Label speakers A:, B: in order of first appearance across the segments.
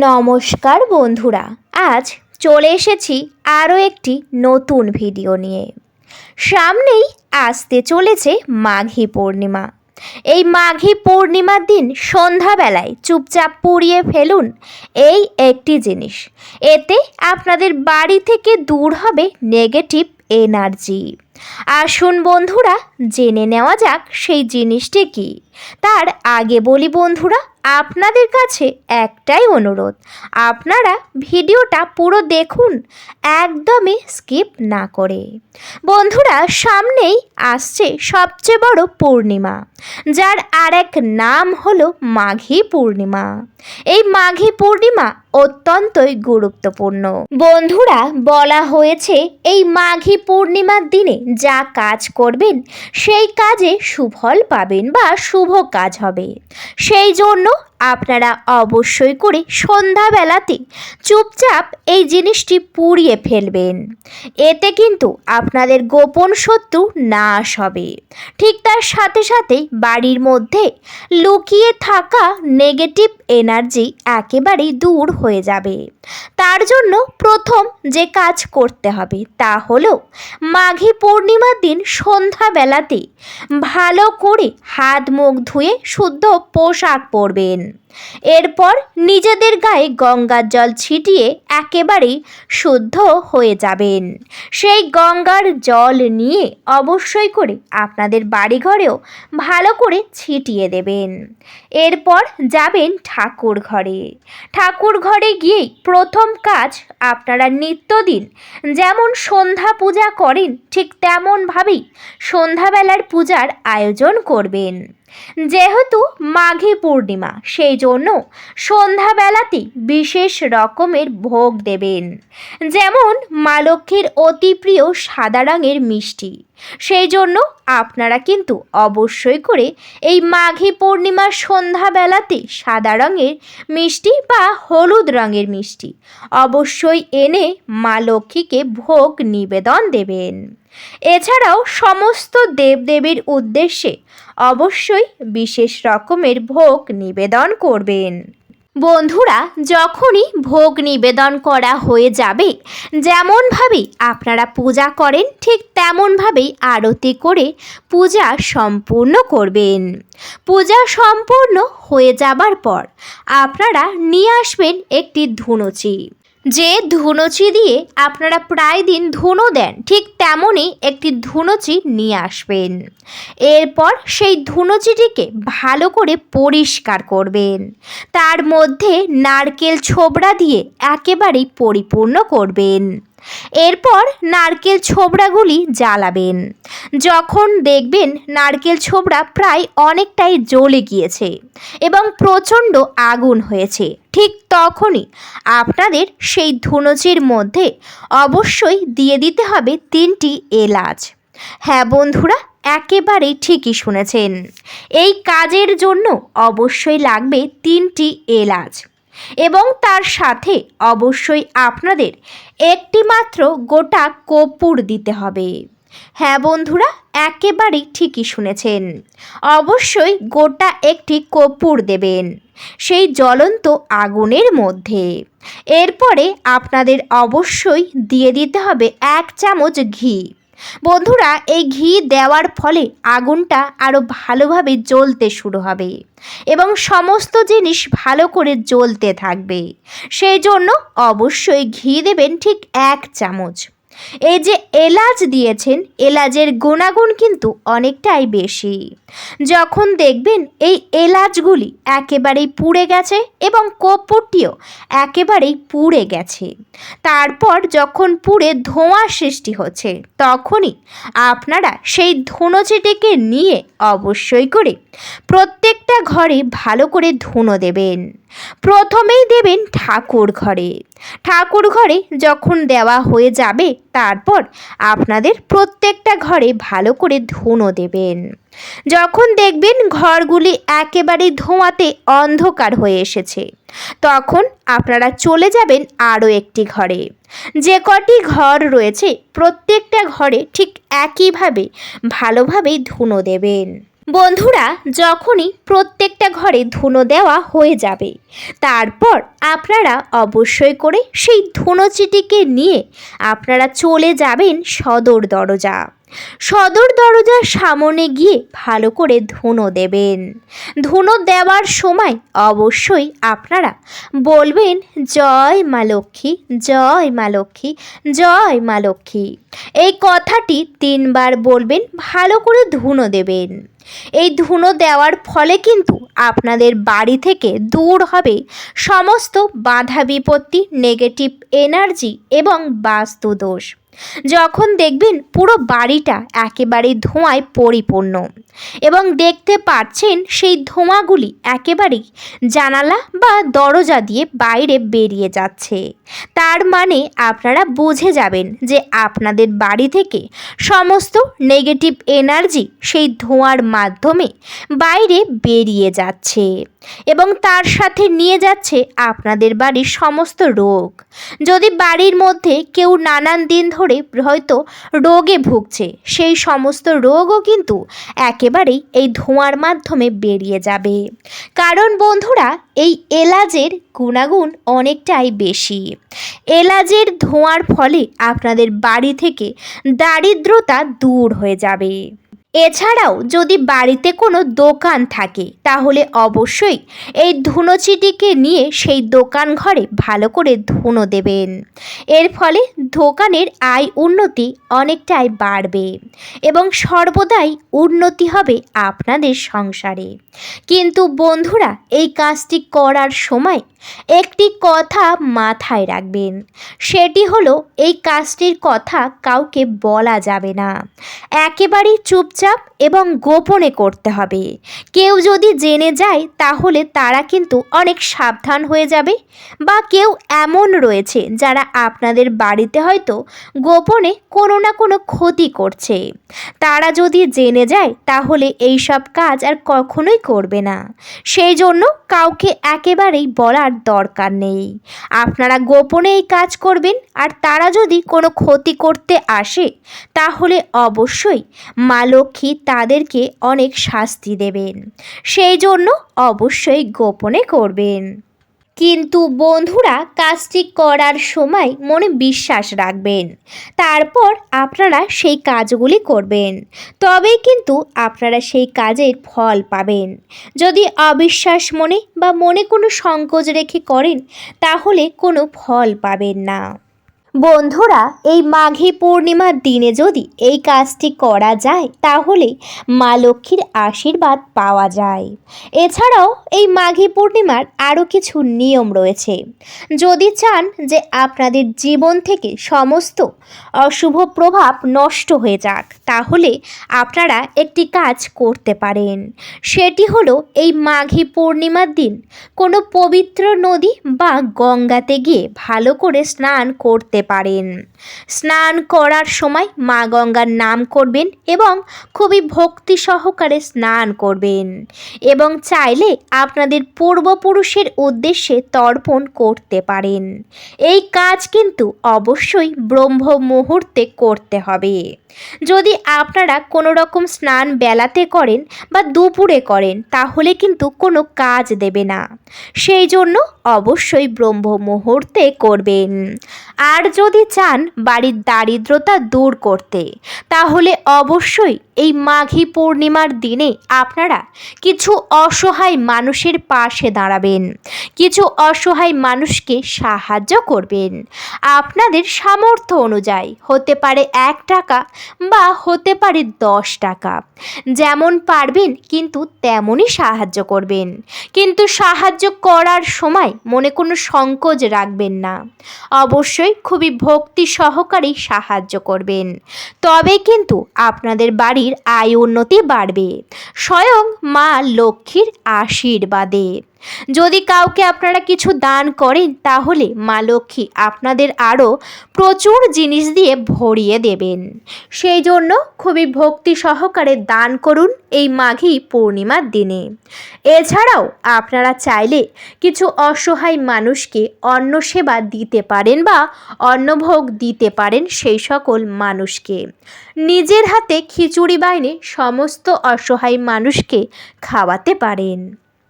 A: নমস্কার বন্ধুরা, আজ চলে এসেছি আরও একটি নতুন ভিডিও নিয়ে। সামনেই আসতে চলেছে মাঘী পূর্ণিমা। এই মাঘী পূর্ণিমার দিন সন্ধ্যাবেলায় চুপচাপ পুড়িয়ে ফেলুন এই একটি জিনিস। এতে আপনাদের বাড়ি থেকে দূর হবে নেগেটিভ এনার্জি। আসুন বন্ধুরা, জেনে নেওয়া যাক সেই জিনিসটি কি। তার আগে বলি বন্ধুরা, আপনাদের কাছে একটাই অনুরোধ। আপনারা ভিডিওটা পুরো দেখুন, একদমই স্কিপ না করে। বন্ধুরা, সামনেই আসছে সবচেয়ে বড় পূর্ণিমা, যার আর এক নাম হলো মাঘী পূর্ণিমা। এই মাঘী পূর্ণিমা অত্যন্তই গুরুত্বপূর্ণ। বন্ধুরা, বলা হয়েছে, এই মাঘী পূর্ণিমার দিনে যা কাজ করবেন, সেই কাজে সুফল পাবেন বা শুভ কাজ হবে। সেই জন্য আপনারা অবশ্যই করে সন্ধ্যাবেলাতে চুপচাপ এই জিনিসটি পুড়িয়ে ফেলবেন। এতে কিন্তু আপনাদের গোপন শত্রু নাশ হবে। ঠিক তার সাথে সাথে বাড়ির মধ্যে লুকিয়ে থাকা নেগেটিভ এনার্জি একেবারেই দূর হয়ে যাবে। তার জন্য প্রথম যে কাজ করতে হবে তা হলো মাঘী পূর্ণিমার দিন সন্ধ্যাবেলাতে ভালো করে হাত মুখ ধুয়ে শুদ্ধ পোশাক পরবেন। এরপর নিজেদের গায়ে গঙ্গার জল ছিটিয়ে একেবারেই শুদ্ধ হয়ে যাবেন। সেই গঙ্গার জল নিয়ে অবশ্যই করে আপনাদের বাড়িঘরেও ভালো করে ছিটিয়ে দেবেন। এরপর যাবেন ঠাকুর ঘরে ঠাকুর ঘরে গিয়েই প্রথম কাজ আপনারা নিত্যদিন যেমন সন্ধ্যা পূজা করেন, ঠিক তেমনভাবেই সন্ধ্যাবেলার পূজার আয়োজন করবেন। যেহেতু মাঘী পূর্ণিমা, সেই জন্য সন্ধ্যাবেলাতে বিশেষ রকমের ভোগ দেবেন। যেমন মা লক্ষ্মীর অতি প্রিয় সাদা রঙের মিষ্টি। সেই জন্য আপনারা কিন্তু অবশ্যই করে এই মাঘী পূর্ণিমার সন্ধ্যাবেলাতে সাদা রঙের মিষ্টি বা হলুদ রঙের মিষ্টি অবশ্যই এনে মা লক্ষ্মীকে ভোগ নিবেদন দেবেন। এছাড়াও সমস্ত দেবদেবীর উদ্দেশ্যে অবশ্যই বিশেষ রকমের ভোগ নিবেদন করবেন। বন্ধুরা, যখনই ভোগ নিবেদন করা হয়ে যাবে যেমনভাবে আপনারা পূজা করেন, ঠিক তেমনভাবেই আরতি করে পূজা সম্পূর্ণ করবেন। পূজা সম্পূর্ণ হয়ে যাবার পর আপনারা নিয়ে আসবেন একটি ধুনুচি। যে ধুনুচি দিয়ে আপনারা প্রায় দিন ধুনো দেন, ঠিক তেমনই একটি ধুনুচি নিয়ে আসবেন। এরপর সেই ধুনুচিটিকে ভালো করে পরিষ্কার করবেন। তার মধ্যে নারকেল ছোবড়া দিয়ে একেবারেই পরিপূর্ণ করবেন। এরপর নারকেল ছোবড়াগুলি জ্বালাবেন। যখন দেখবেন নারকেল ছোবড়া প্রায় অনেকটাই জ্বলে গিয়েছে এবং প্রচণ্ড আগুন হয়েছে, ঠিক তখনই আপনাদের সেই ধুনুচির মধ্যে অবশ্যই দিয়ে দিতে হবে তিনটি এলাচ। হ্যাঁ বন্ধুরা, একেবারেই ঠিকই শুনেছেন। এই কাজের জন্য অবশ্যই লাগবে তিনটি এলাচ। এবং তার সাথে অবশ্যই আপনাদের একটি মাত্র গোটা কর্পূর দিতে হবে। হ্যাঁ বন্ধুরা, একেবারেই ঠিকই শুনেছেন। অবশ্যই গোটা একটি কর্পূর দেবেন, সেই জ্বলন্ত আগুনের মধ্যে। এরপরে আপনাদের অবশ্যই দিয়ে দিতে হবে এক চামচ ঘি। বন্ধুরা, এই ঘি দেওয়ার ফলে আগুনটা আরও ভালোভাবে জ্বলতে শুরু হবে এবং সমস্ত জিনিস ভালো করে জ্বলতে থাকবে। সেই জন্য অবশ্যই ঘি দেবেন ঠিক এক চামচ। এই যে এলাচ দিয়েছেন, এলাচের গুণাগুণ কিন্তু অনেকটাই বেশি। যখন দেখবেন এই এলাচগুলি একেবারেই পুড়ে গেছে এবং কর্পূরটিও একেবারেই পুড়ে গেছে, তারপর যখন পুড়ে ধোঁয়া সৃষ্টি হচ্ছে, তখনই আপনারা সেই ধুনোচিটিকে নিয়ে অবশ্যই করে প্রত্যেকটা ঘরে ভালো করে ধুনো দেবেন। প্রথমেই দেবেন ঠাকুর ঘরে। ঠাকুর ঘরে যখন দেওয়া হয়ে যাবে, তারপর আপনাদের প্রত্যেকটা ঘরে ভালো করে ধুনো দেবেন। যখন দেখবেন ঘরগুলি একেবারে ধোঁয়াতে অন্ধকার হয়ে এসেছে, তখন আপনারা চলে যাবেন আরও একটি ঘরে। যে কটি ঘর রয়েছে, প্রত্যেকটা ঘরে ঠিক একইভাবে ভালোভাবেই ধুনো দেবেন। বন্ধুরা, যখনই প্রত্যেকটা ঘরে ধুনো দেওয়া হয়ে যাবে, তারপর আপনারা অবশ্যই করে সেই ধুনোচিটিকে নিয়ে আপনারা চলে যাবেন সদর দরজা। সদর দরজার সামনে গিয়ে ভালো করে ধুনো দেবেন। ধুনো দেওয়ার সময় অবশ্যই আপনারা বলবেন, জয় মা লক্ষ্মী, জয় মা লক্ষ্মী, জয় মা লক্ষ্মী। এই কথাটি তিনবার বলবেন, ভালো করে ধুনো দেবেন। এই ধুনো দেওয়ার ফলে কিন্তু আপনাদের বাড়ি থেকে দূর হবে সমস্ত বাধা বিপত্তি নেগেটিভ এনার্জি এবং বাস্তু দোষ। যখন দেখবেন পুরো বাড়িটা একেবারে ধোঁয়ায় পরিপূর্ণ। এবং দেখতে পাচ্ছেন সেই ধোঁয়াগুলি একেবারেই জানালা বা দরজা দিয়ে বাইরে বেরিয়ে যাচ্ছে। তার মানে আপনারা বুঝে যাবেন যে আপনাদের বাড়ি থেকে সমস্ত নেগেটিভ এনার্জি সেই ধোঁয়ার মাধ্যমে বাইরে বেরিয়ে যাচ্ছে এবং তার সাথে নিয়ে যাচ্ছে আপনাদের বাড়ির সমস্ত রোগ। যদি বাড়ির মধ্যে কেউ নানান দিন ধরে হয়তো রোগে ভুগছে, সেই সমস্ত রোগও কিন্তু একেবারেই এই ধোঁয়ার মাধ্যমে বেরিয়ে যাবে। কারণ বন্ধুরা, এই এলাজের গুণাগুণ অনেকটাই বেশি। এলাজের ধোঁয়ার ফলে আপনাদের বাড়ি থেকে দারিদ্রতা দূর হয়ে যাবে। এছাড়াও যদি বাড়িতে কোনো দোকান থাকে, তাহলে অবশ্যই এই ধুনোচিটিকে নিয়ে সেই দোকান ঘরে ভালো করে ধুনো দেবেন। এর ফলে দোকানের আয় উন্নতি অনেকটাই বাড়বে এবং সর্বদাই উন্নতি হবে আপনাদের সংসারে। কিন্তু বন্ধুরা, এই কাজটি করার সময় একটি কথা মাথায় রাখবেন। সেটি হলো, এই কাজটির কথা কাউকে বলা যাবে না। একেবারেই চুপচাপ এবং গোপনে করতে হবে। কেউ যদি জেনে যায়, তাহলে তারা কিন্তু অনেক সাবধান হয়ে যাবে বা কেউ এমন রয়েছে যারা আপনাদের বাড়িতে হয়তো গোপনে কোনো না কোনো ক্ষতি করছে। তারা যদি জেনে যায়, তাহলে এই সব কাজ আর কখনোই করবে না। সেই জন্য কাউকে একেবারেই বলার দরকার নেই। আপনারা গোপনে এই কাজ করবেন আর তারা যদি কোনো ক্ষতি করতে আসে, তাহলে অবশ্যই মা লক্ষ্মী তাদেরকে অনেক শাস্তি দেবেন। সেই জন্য অবশ্যই গোপনে করবেন। কিন্তু বন্ধুরা, কাজটি করার সময় মনে বিশ্বাস রাখবেন। তারপর আপনারা সেই কাজগুলি করবেন। তবেই কিন্তু আপনারা সেই কাজের ফল পাবেন। যদি অবিশ্বাস মনে বা মনে কোনো সংকোচ রেখে করেন, তাহলে কোনো ফল পাবেন না। বন্ধুরা, এই মাঘী পূর্ণিমার দিনে যদি এই কাজটি করা যায়, তাহলে মা লক্ষ্মীর আশীর্বাদ পাওয়া যায়। এছাড়াও এই মাঘী পূর্ণিমার আরও কিছু নিয়ম রয়েছে। যদি চান যে আপনাদের জীবন থেকে সমস্ত অশুভ প্রভাব নষ্ট হয়ে যাক, তাহলে আপনারা একটি কাজ করতে পারেন। সেটি হলো এই মাঘী পূর্ণিমার দিন কোনো পবিত্র নদী বা গঙ্গাতে গিয়ে ভালো করে স্নান করতে পারেন। স্নান করার সময় মা গঙ্গার নাম করবেন এবং খুবই ভক্তি সহকারে স্নান করবেন এবং চাইলে আপনাদের পূর্বপুরুষের উদ্দেশ্যে তর্পণ করতে পারেন। এই কাজ কিন্তু অবশ্যই ব্রহ্ম মুহূর্তে করতে হবে। যদি আপনারা কোনো রকম স্নান বেলাতে করেন বা দুপুরে করেন, তাহলে কিন্তু কোনো কাজ দেবে না। সেই জন্য অবশ্যই ব্রহ্ম মুহূর্তে করবেন। আর যদি চান বাড়ির দারিদ্রতা দূর করতে তাহলে অবশ্যই এই মাঘী পূর্ণিমার দিনে আপনারা কিছু অসহায় মানুষের পাশে দাঁড়াবেন। কিছু অসহায় মানুষকে সাহায্য করবেন। আপনাদের সামর্থ্য অনুযায়ী হতে পারে এক টাকা বা হতে পারে দশ টাকা। যেমন পারবেন কিন্তু তেমনই সাহায্য করবেন। কিন্তু সাহায্য করার সময় মনে কোনো সংকোচ রাখবেন না। অবশ্যই খুবই ভক্তি সহকারেই সাহায্য করবেন। তবে কিন্তু আপনাদের বাড়ির আয় উন্নতি বাড়বে। স্বয়ং মা লক্ষ্মীর আশীর্বাদে। যদি কাউকে আপনারা কিছু দান করেন, তাহলে মা লক্ষ্মী আপনাদের আরও প্রচুর জিনিস দিয়ে ভরিয়ে দেবেন। সেই জন্য খুবই ভক্তি সহকারে দান করুন এই মাঘী পূর্ণিমার দিনে। এছাড়াও আপনারা চাইলে কিছু অসহায় মানুষকে অন্ন সেবা দিতে পারেন বা অন্নভোগ দিতে পারেন সেই সকল মানুষকে। নিজের হাতে খিচুড়ি বাইনে সমস্ত অসহায় মানুষকে খাওয়াতে পারেন।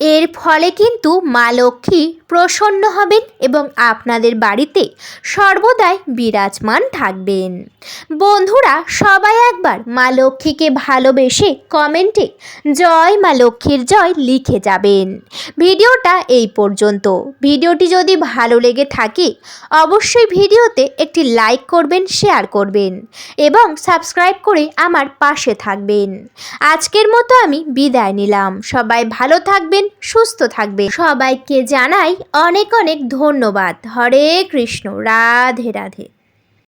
A: এর ফলে কিন্তু মা লক্ষ্মী প্রসন্ন হবেন এবং আপনাদের বাড়িতে সর্বদাই বিরাজমান থাকবেন। বন্ধুরা, সবাই একবার মা লক্ষ্মীকে ভালোবেসে কমেন্টে জয় মা লক্ষ্মীর জয় লিখে যাবেন। ভিডিওটা এই পর্যন্ত। ভিডিওটি যদি ভালো লেগে থাকে, অবশ্যই ভিডিওতে একটি লাইক করবেন, শেয়ার করবেন এবং সাবস্ক্রাইব করে আমার পাশে থাকবেন। আজকের মতো আমি বিদায় নিলাম। সবাই ভালো থাকবেন সুস্থ থাকবে। সবাইকে জানাই অনেক অনেক ধন্যবাদ। হরে কৃষ্ণ। রাধে রাধে।